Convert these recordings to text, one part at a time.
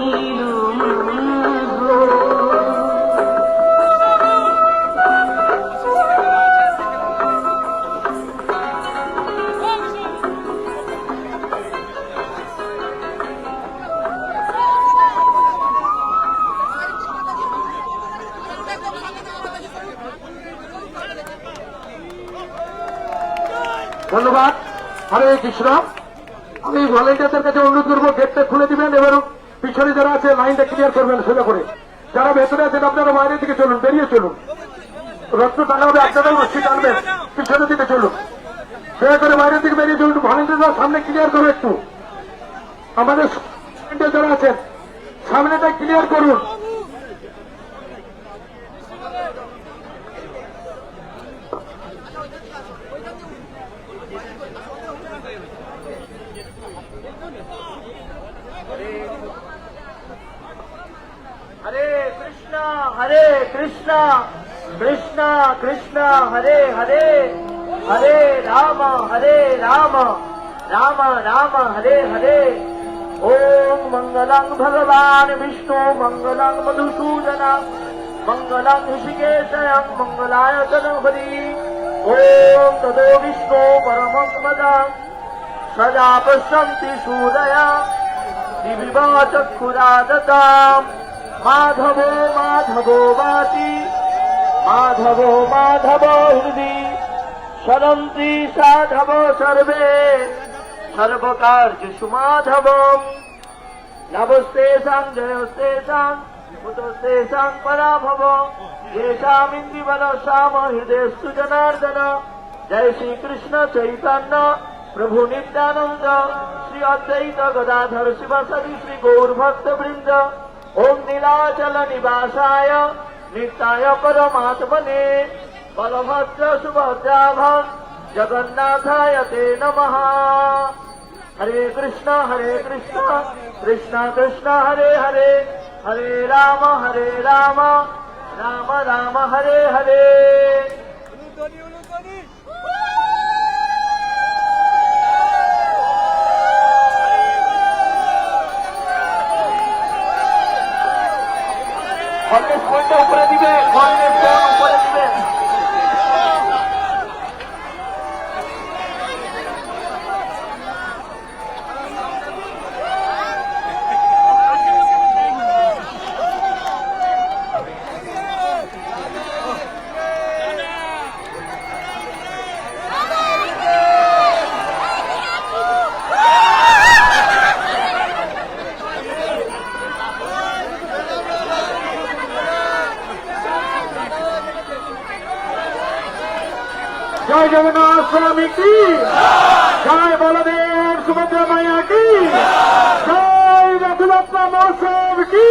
you. লাইনটা clear করবেন সোজা করে। যারা ভেতরে আছেন আপনারা বাইরের দিকে চলুন বেরিয়ে চলুন। রক্ত টাকা হবে আপনারাও রশ্মি টানবেন পিছনের দিকে চলুন। দয়া করে বাইরের দিকে বেরিয়ে চলুন ভলেন্টিয়ার সামনে ক্লিয়ার করবে একটু। আমাদের যারা আছেন সামনেটা ক্লিয়ার করুন हरे হরে কৃষ্ণ কৃষ্ণ কৃষ্ণ, হরে হরে হরে রাম হরে রাম রাম রাম, হরে হরে। ওম মঙ্গলং ভগবান বিষ্ণু, মঙ্গলং মধুসূদন, মঙ্গলং ঋষিকেশয়ং মঙ্গলায় তনহরি ওম তদো বিষ্ণু পরমদং সদা পশ্যন্তি সূরয়া দিবিবা চক্ষুরাদতাম। दिविवा चक्षुरादताम् माधवो माधवो वाति माधवो माधवो हृदि सरन्ति साधव सर्वे सर्वकार्येषु माधवम् नवस्तेषां जयस्तेषां कुतस्तेषां पराभव येषामिन्दिवरसाम हृदयस्तु जनार्दन जय श्रीकृष्ण चैतन्य प्रभु नित्यानन्द श्री अद्वैत गदाधर शिवसरि श्री गौरभक्त वृन्द ওম নীলাচল নিবাসায়, নিত্যায় পরমাত্মনে, বলভদ্র সুভদ্রাভ, জগন্নাথায় তে নম। হরে কৃষ্ণ হরে কৃষ্ণ কৃষ্ণ কৃষ্ণ, হরে হরে হরে রাম হরে রাম রাম রাম, হরে হরে। উপরে দিবে কলেজ ফোন উপরে দিবে জয় স্বামী কি? জয় বলদেব সুভদ্রা মায়া কি? জয় মহোৎসব কি?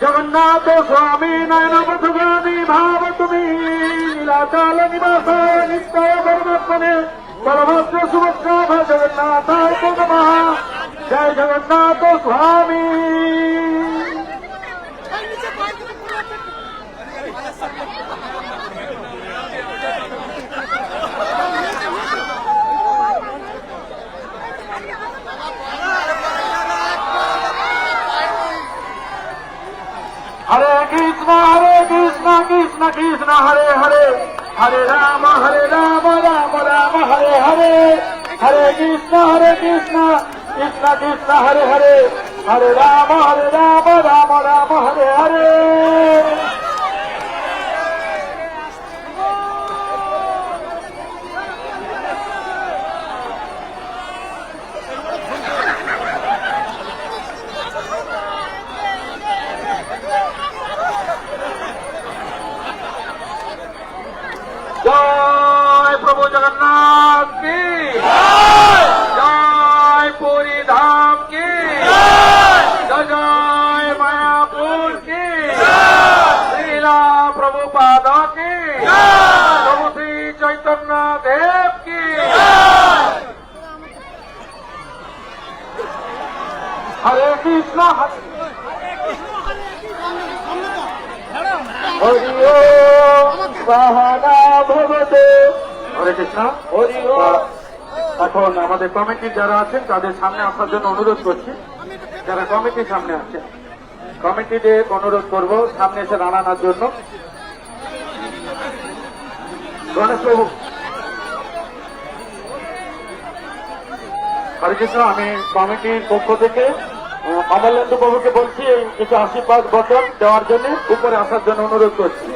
জগন্নাথ স্বামী নয়ন পথগামী ভাব তুমি নীলাচল নিবাস নিত্য পরমাত্মনে বলভদ্র সুভদ্রা জয় জগন্নাথ স্বামী। হরে কৃষ্ণ হরে কৃষ্ণ কৃষ্ণ কৃষ্ণ, হরে হরে। হরে রাম হরে রাম রাম রাম, হরে হরে। জয় প্রভু জগন্নাথ এখন আমাদের কমিটির যারা আছেন তাদের সামনে আসার জন্য অনুরোধ করছি যারা কমিটির সামনে আছেন কমিটিদের অনুরোধ করব সামনে এসে দাঁড়ানোর জন্য গণেশ বাবু হরে কৃষ্ণ আমি কমিটির পক্ষ থেকে অমলেন্দু বাবুকে বলছি কিছু আশীর্বাদ বচন দেওয়ার জন্য উপরে আসার জন্য অনুরোধ করছি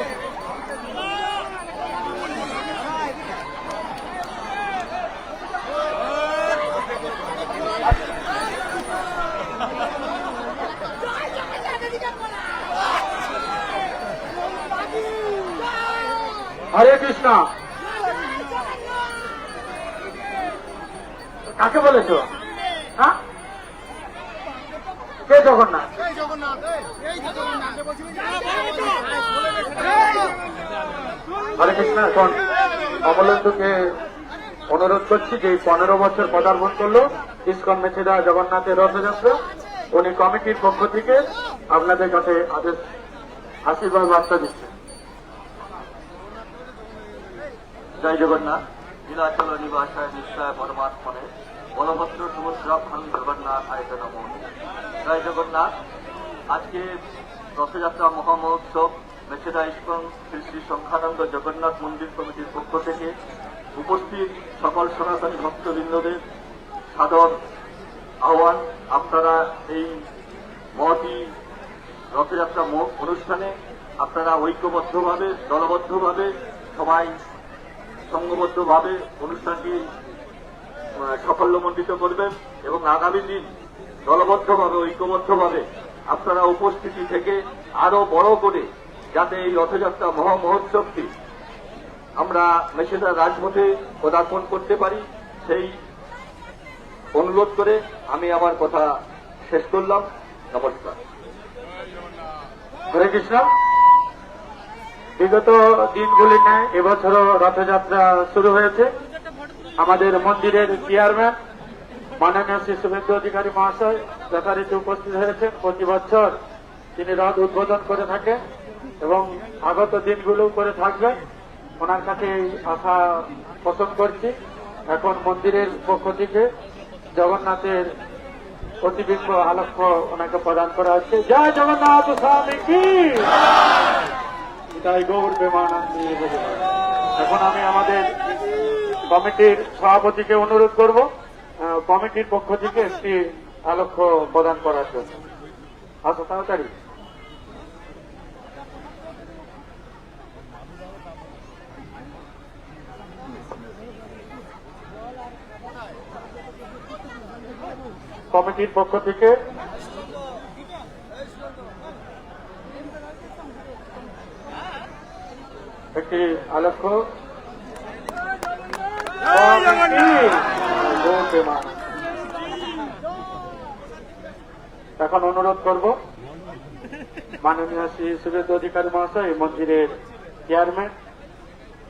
হরে কৃষ্ণ কাকে বলেছ হ্যাঁ কে জগন্নাথ হরে কৃষ্ণ, এখন অমলেন্দুকে অনুরোধ করছি যে পনেরো বছর পদার্পণ করল। ইস্কন মেছেদা জগন্নাথের রথযাত্রা। উনি কমিটির পক্ষ থেকে আপনাদের কাছে আদেশ, আশীর্বাদ বার্তা দিচ্ছে জয় জগন্নাথ। নীলাচল নিবাসায় নিশ্চয় পরমাত্মনে। বলভদ্র সুভদ্রাক্ষণ জগন্নাথ আয়তন জয় জগন্নাথ। আজকে রথযাত্রা মহামহোৎসব মেছেদা ইস্কন, শ্রী শ্রী সংখ্যানন্দ জগন্নাথ মন্দির কমিটির পক্ষ থেকে উপস্থিত সকল সনাতনী ভক্তবৃন্দদের সাদর আহ্বান। আপনারা এই মহতি রথযাত্রা অনুষ্ঠানে আপনারা ঐক্যবদ্ধভাবে, দলবদ্ধভাবে, সবাই সংঘবদ্ধভাবে অনুষ্ঠানটি সাফল্যমণ্ডিত করবেন এবং আগামী দিন দলবদ্ধভাবে, ঐক্যবদ্ধভাবে আপনারা উপস্থিতি থেকে আরও বড় করে যাতে এই রথযাত্রা মহামহোৎসবটি আমরা মেশেদা রাজপথে পদার্পণ করতে পারি, সেই অনুরোধ করে আমি আমার কথা শেষ করলাম। নমস্কার। হরে কৃষ্ণ। বিগত দিনগুলি নেয় এবছরও রথযাত্রা শুরু হয়েছে। আমাদের মন্দিরের চেয়ারম্যান মাননীয় শুভেন্দু অধিকারী মহাশয় যথারীতি উপস্থিত হয়েছেন। প্রতি বছর তিনি রথ উদ্বোধন করে থাকেন এবং আগত দিনগুলো করে থাকবেন। ওনার কাছে এই আশা পোষণ করছি। এখন মন্দিরের পক্ষ থেকে জগন্নাথের প্রতিবিম্ব আলক্ষ ওনাকে প্রদান করা হচ্ছে। জয় জগন্নাথ স্বামী কি? গৌর প্রেমানন্দী বলে। এখন আমি আমাদের কমিটির সভাপতিকে অনুরোধ করব। কমিটির পক্ষ থেকে একটি আলক্ষ প্রদান করার জন্য। আসো তাড়াতাড়ি। কমিটির পক্ষ থেকে একটি আলক্ষ এখন অনুরোধ করব, মাননীয় শ্রী সুবেদ অধিকারী মহাশয় মন্দিরের চেয়ারম্যান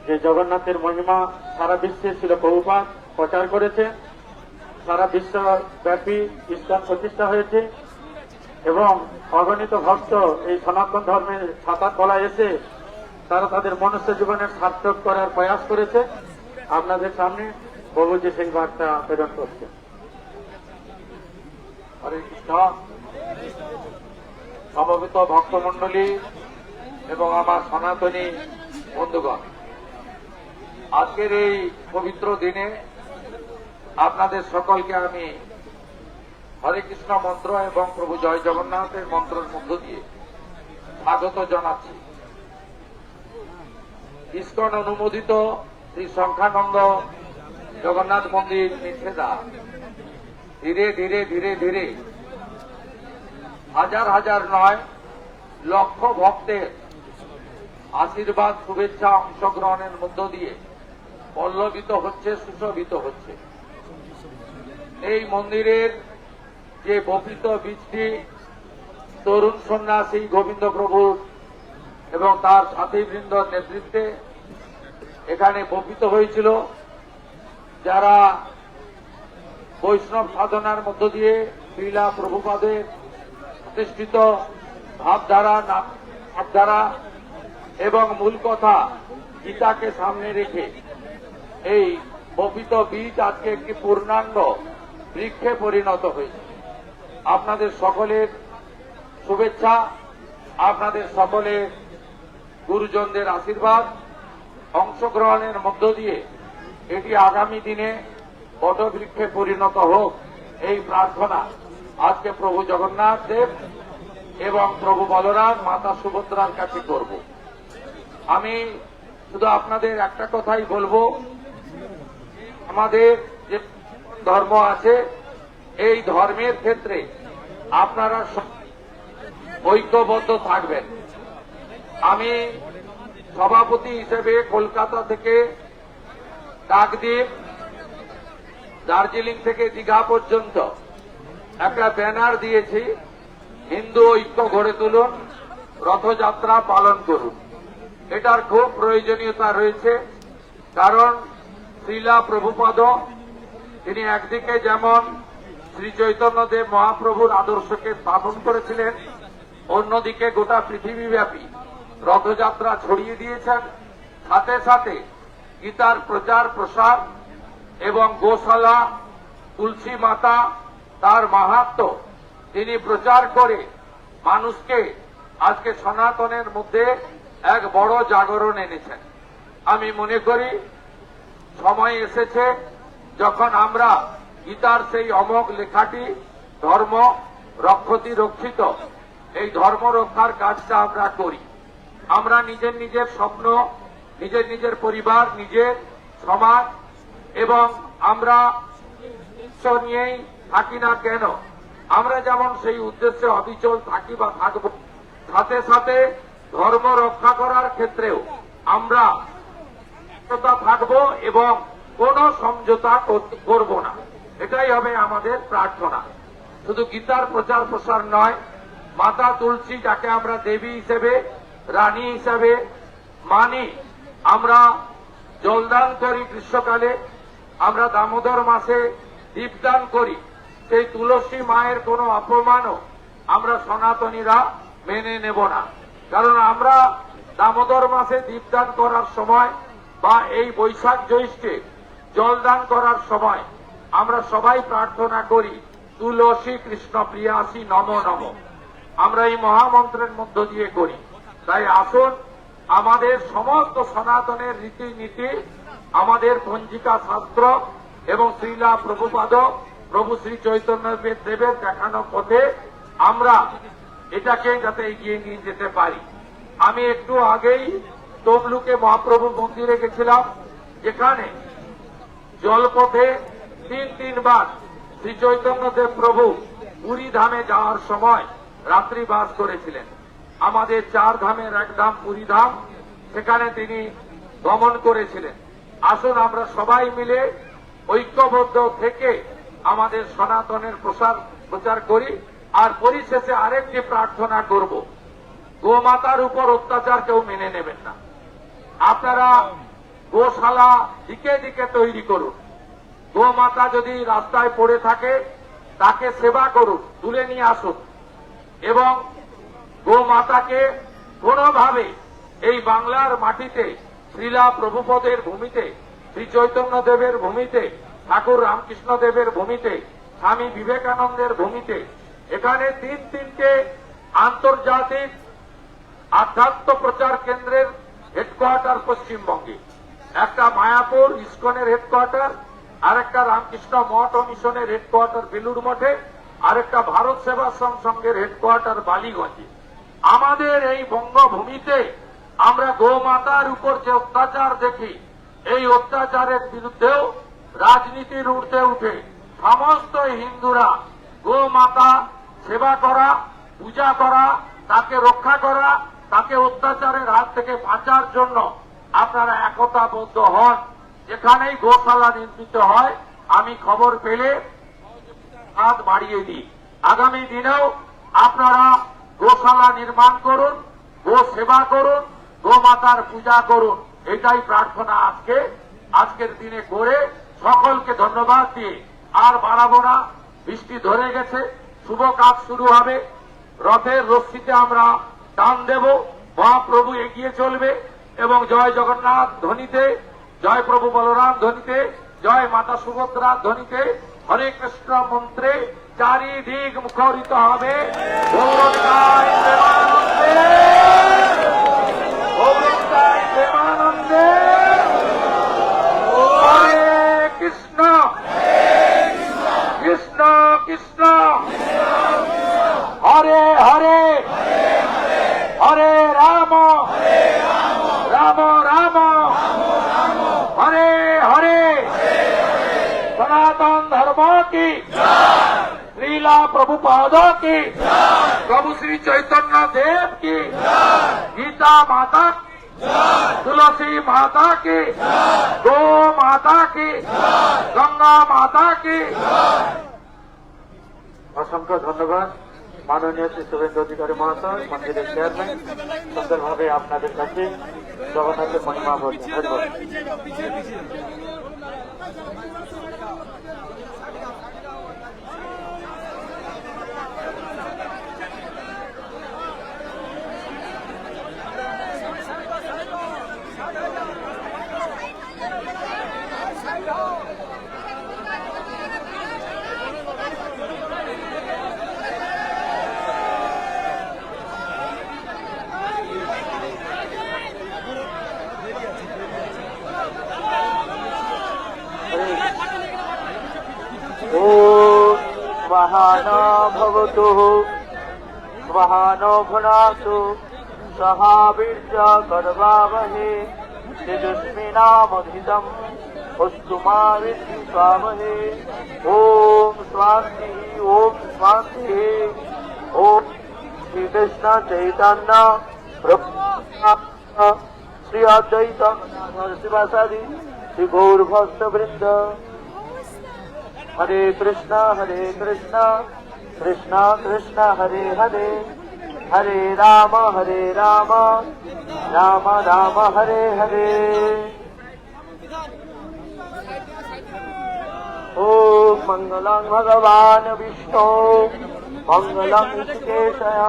যে জগন্নাথের মহিমা সারা বিশ্বে ছিল বহুপাত প্রচার করেছে, সারা বিশ্বব্যাপী ইসলাম প্রতিষ্ঠা হয়েছে, এবং অগণিত ভক্ত এই সনাতন ধর্মের ছাতা তলা এসে তারা তাদের মনুষ্য জীবনের সার্থক করার প্রয়াস করেছে। আপনাদের সামনে প্রভুজি সেই বার্তা প্রেরণ করছে। হরে কৃষ্ণ। সমবেত ভক্তমণ্ডলী এবং আমার সনাতনী বন্ধুগণ, আজকের এই পবিত্র দিনে আপনাদের সকলকে আমি হরে কৃষ্ণ মন্ত্র এবং প্রভু জয় জগন্নাথের মন্ত্রের মধ্য দিয়ে স্বাগত জানাচ্ছি। ইস্কন অনুমোদিত শ্রী সংখ্যানন্দ জগন্নাথ মন্দির নিষেধা ধীরে ধীরে ধীরে ধীরে। হাজার হাজার নয়, লক্ষ ভক্তের আশীর্বাদ, শুভেচ্ছা, অংশগ্রহণের মধ্য দিয়ে পল্লবিত হচ্ছে, সুশোভিত হচ্ছে। এই মন্দিরের যে বপিত বীজটি তরুণ সন্ন্যাসী গোবিন্দ প্রভুর এবং তার সাথীবৃন্দর নেতৃত্বে এখানে বপিত হয়েছিল যারা বৈষ্ণব সাধনার মধ্য দিয়ে লীলা প্রভুপাদের প্রতিষ্ঠিত ভাবধারা ভাবধারা এবং মূল কথা গীতাকে সামনে রেখে এই বপিত বীজ আজকে একটি পূর্ণাঙ্গ বৃক্ষে পরিণত হয়েছে। আপনাদের সকলের শুভেচ্ছা, আপনাদের সকলের গুরুজনদের আশীর্বাদ, অংশগ্রহণের মধ্য দিয়ে এটি আগামী দিনে বটবৃক্ষে পরিণত হোক, এই প্রার্থনা। আজকে প্রভু জগন্নাথ দেব এবং প্রভু বলরাম মাতা সুভদ্রার কাছে করব। আমি শুধু আপনাদের একটা কথাই বলব। আমাদের যে ধর্ম আছে, এই ধর্মের ক্ষেত্রে আপনারা ঐক্যবদ্ধ থাকবেন। আমি সভাপতি হিসেবে কলকাতা থেকে কাকদ্বীপ দার্জিলিং থেকে দীঘা পর্যন্ত। একটা ব্যানার দিয়েছি, হিন্দু ঐক্য গড়ে তুলুন, রথযাত্রা পালন করুন। এটার খুব প্রয়োজনীয়তা রয়েছে, কারণ শ্রীলা প্রভুপদ, তিনি একদিকে যেমন শ্রী চৈতন্যদেব মহাপ্রভুর আদর্শকে স্থাপন করেছিলেন, অন্যদিকে গোটা পৃথিবীব্যাপী রথযাত্রা ছড়িয়ে দিয়েছেন। সাথে সাথে গীতার প্রচার, প্রসার এবং গোশালা, তুলসী মাতা তার মাহাত্ম। তিনি প্রচার করে মানুষকে আজকে সনাতনের মধ্যে এক বড় জাগরণ এনেছেন। আমি মনে করি, সময় এসেছে যখন আমরা গীতার সেই অমোঘ লেখাটি, ধর্ম রক্ষতি রক্ষিত, এই ধর্ম রক্ষার কাজটা আমরা করি। আমরা নিজের নিজের স্বপ্ন নিজের নিজের পরিবার, নিজের সমাজ, এবং আমরা নিয়েই থাকি না কেন? আমরা যেমন সেই উদ্দেশ্যে অবিচল থাকি বা থাকব, সাথে সাথে ধর্ম রক্ষা করার ক্ষেত্রেও আমরা থাকব এবং কোন সমঝোতা কর- করব না। এটাই হবে আমাদের প্রার্থনা। শুধু গীতার প্রচার প্রসার নয়, মাতা তুলসী যাকে আমরা দেবী হিসেবে, রানী হিসেবে মানি আমরা জলদান করি গ্রীষ্মকালে, আমরা দামোদর মাসে দীপদান করি। সেই তুলসী মায়ের কোনো অপমানও আমরা সনাতনীরা মেনে নেব না। কারণ আমরা দামোদর মাসে দীপদান করার সময় বা এই বৈশাখ জ্যৈষ্ঠে জলদান করার সময় আমরা সবাই প্রার্থনা করি, তুলসী কৃষ্ণ প্রিয়াসী নম নম। আমরা এই মহামন্ত্রের মধ্য দিয়ে করি। তাই আসুন আমাদের সমস্ত সনাতনের রীতিনীতি, আমাদের পঞ্জিকা শাস্ত্র এবং শ্রীলা প্রভুপাদ, প্রভু শ্রী চৈতন্য দেবের দেখানো পথে আমরা এটাকে যাতে এগিয়ে নিয়ে যেতে পারি। আমি একটু আগেই তমলুকে মহাপ্রভু মন্দিরে গেছিলাম, যেখানে জলপথে তিন তিনবার শ্রী চৈতন্যদেব প্রভু পুরী ধামে যাওয়ার সময় রাত্রি বাস করেছিলেন। আমাদের চার ধামের এক ধাম পুরী ধাম, সেখানে তিনি গমন করেছিলেন। আসুন আমরা সবাই মিলে ঐক্যবদ্ধ থেকে আমাদের সনাতনের প্রসার প্রচার করি আর পরিশেষে আরেকটি প্রার্থনা করব। গোমাতার উপর অত্যাচার কেউ মেনে নেবেন না। আপনারা গোশালা দিকে দিকে তৈরি করুন। গোমাতা যদি রাস্তায় পড়ে থাকে, তাকে সেবা করুন, তুলে নিয়ে আসুন। এবং গোমাতাকে কোনোভাবে এই বাংলার মাটিতে, শ্রীলা প্রভুপদের ভূমিতে, শ্রী চৈতন্য দেবের ভূমিতে, ঠাকুর রামকৃষ্ণ দেবের ভূমিতে, স্বামী বিবেকানন্দের ভূমিতে, এখানে তিন তিনটে আন্তর্জাতিক আধ্যাত্ম প্রচার কেন্দ্রের হেডকোয়ার্টার পশ্চিমবঙ্গে। একটা মায়াপুর ইস্কনের হেডকোয়ার্টার আর একটা রামকৃষ্ণ মঠ ও মিশনের হেডকোয়ার্টার বেলুর মঠে, আরেকটা ভারত সেবাশ্রম সংঘের হেডকোয়ার্টার বালিগঞ্জে। আমাদের এই বঙ্গভূমিতে আমরা গোমাতার উপর যে অত্যাচার দেখি, এই অত্যাচারের বিরুদ্ধেও রাজনীতির ঊর্ধ্বে উঠে সমস্ত হিন্দুরা গোমাতা সেবা করা, পূজা করা, তাকে রক্ষা করা, তাকে অত্যাচারের হাত থেকে বাঁচার জন্য আপনারা একতাবদ্ধ হন। যেখানেই গোশালা নির্মিত হয়, আমি খবর পেলে হাত বাড়িয়ে দিই। আগামী দিনেও আপনারা গোশালা নির্মাণ করুন, গো সেবা করুন গোমাতার পূজা করুন। এটাই প্রার্থনা আজকে। আজকের দিনে করে সকলকে ধন্যবাদ দিয়ে আর বাড়াবো না। বৃষ্টি ধরে গেছে, শুভ কাজ শুরু হবে। রথের রশ্মিতে আমরা টান দেব। মহাপ্রভু এগিয়ে চলবে এবং জয় জগন্নাথ ধ্বনিতে, জয় প্রভু বলরাম ধ্বনিতে, জয় মাতা সুভদ্রা ধ্বনিতে, হরে কৃষ্ণ মন্ত্রে চারিদিক মুখরিত হবে। প্রেমানন্দে, কৃষ্ণ। কৃষ্ণ কৃষ্ণ। হরে হরে। হরে রাম। রাম রাম। হরে হরে। সনাতন ধর্ম কি? শ্রীলা প্রভুপাদ কি প্রভু শ্রী চৈতন্য দেব কি গীতা মাতা तुलसी माता की गो माता की गंगा माता की অসংখ্য ধন্যবাদ মাননীয় শ্রী শুভেন্দু অধিকারী মহাশয় মন্দিরের চেয়ারম্যান সুন্দরভাবে আপনাদের কাছে জগন্নাথের মহিমা বলছেন ধন্যবাদ स्वाहानो भवतु स्वाहानो भुनातु सहावीर्य कर्वावहे तेजस्विनामधितम् अस्तु मा विद्विषावहे ॐ स्वान्तिः ॐ स्वान्तिः ॐ श्रीकृष्ण चैतन्य प्रभु श्री अद्वैत शिवासादि श्री गौरभक्तवृन्द हरे कृष्णा हरे कृष्णा कृष्णा कृष्णा हरे हरे हरे राम हरे राम राम राम हरे हरे ॐ मङ्गलं भगवान् विष्णु मङ्गलं ऋषिकेशय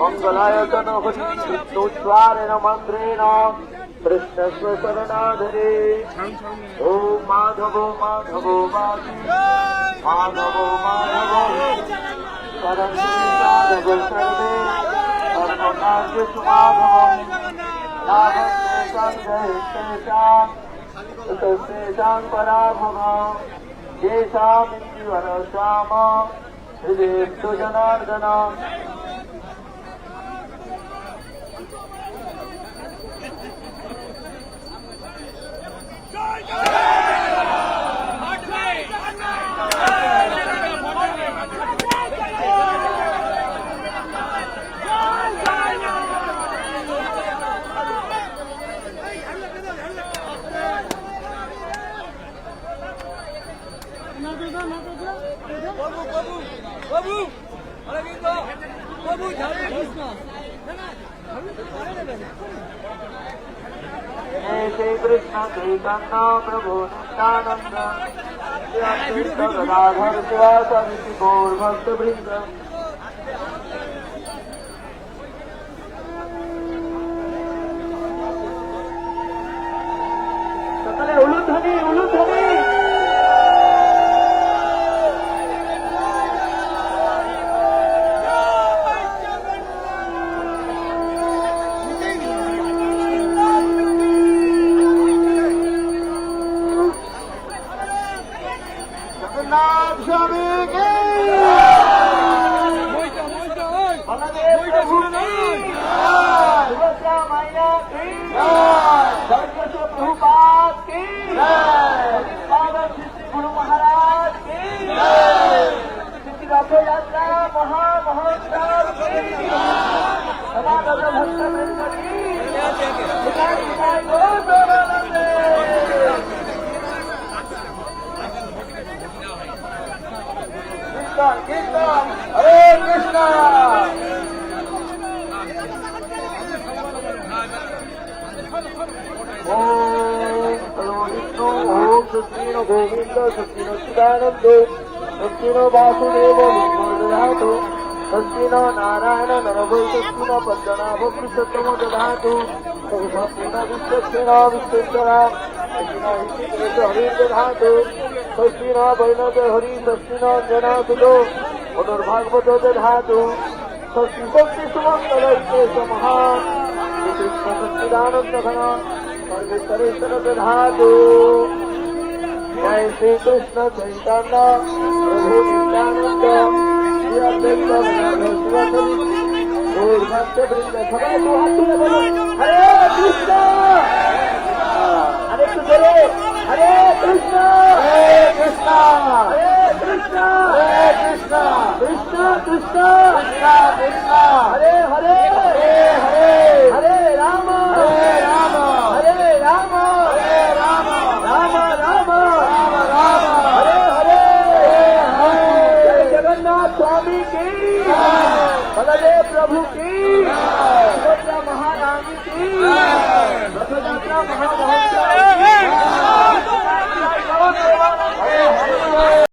मङ्गलायतनहरि विष्णुच्वारेण मन्त्रेण कृष्णस्व शरणाधरे ॐ माधवो माधवो माधवो माधवो। सरस्वती सर्वे। सर्वकार्येषु माधवं तेषां पराभव। येषामित्युवरसाम हृदयस्तु जनार्दन। कृष्ण चैतन्य प्रभु नित्यानंद श्री अद्वैत गदाधर शिवासादि श्री गौर भक्त वृंद सुखीनो चिदानंद सुखीनो वासुदेव विष्णु सुखीनो नारायण नरभो सुखीनो पद्मनाभ पुरुषोत्तम दधातु पूर्ण विश्वक्षेण विश्वेश्वरा सुखीनो हित हरि दधातु सुखीनो वैनद हरि सुखीनो जनातुलो पुनर्भागवत दधातु षष्ठी शक्ति জয় শ্রীকৃষ্ণ চৈতন্য প্রভু নিত্যানন্দ শ্রী অদ্বৈত গৌর কৃষ্ণ! আরেকটু কৃষ্ণ! কৃষ্ণ! কৃষ্ণ কৃষ্ণ! কৃষ্ণ কৃষ্ণ! হরে হরে! বলদে প্রভু কি? সুভদ্রা মহারানী কি? রথযাত্রা মহামহোৎসব